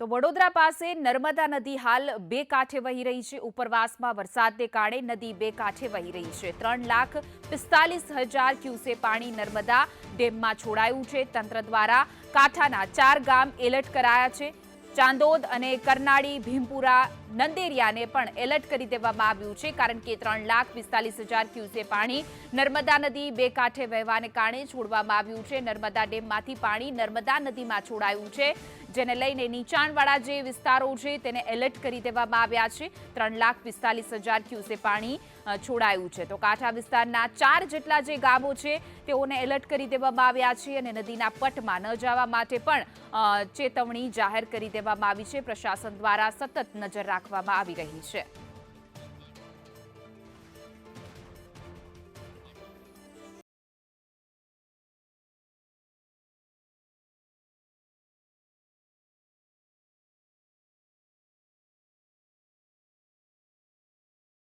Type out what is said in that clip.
તો વડોદરા પાસે નર્મદા નદી હાલ બે કાંઠે વહી રહી છે. ઉપરવાસમાં વરસાદને કારણે નદી બે કાંઠે વહી રહી છે. ત્રણ લાખ પિસ્તાલીસ હજાર ક્યુસે પાણી નર્મદા ડેમમાં છોડાયું છે. તંત્ર દ્વારા કાંઠાના ચાર ગામ એલર્ટ કરાયા છે. ચાંદોદ અને કરનાળી, ભીમપુરા, નંદેરિયાને પણ એલર્ટ કરી દેવામાં આવ્યું છે, કારણ કે ત્રણ લાખ પિસ્તાલીસ હજાર ક્યુસે પાણી નર્મદા નદી બે કાંઠે વહેવાને કારણે છોડવામાં આવ્યું છે. નર્મદા ડેમમાંથી પાણી નર્મદા નદીમાં છોડાયું છે. જેને લઈને નીચાણવાળા જે વિસ્તારો છે તેને એલર્ટ કરી દેવામાં આવ્યા છે. ત્રણ લાખ પિસ્તાલીસ હજાર ક્યુસે પાણી છોડાયું છે. તો કાંઠા વિસ્તારના ચાર જેટલા જે ગામો છે તેઓને એલર્ટ કરી દેવામાં આવ્યા છે અને નદીના પટમાં ન જવા માટે પણ ચેતવણી જાહેર કરી દેવામાં આવી છે. પ્રશાસન દ્વારા સતત નજર રાખવામાં આવી રહી છે.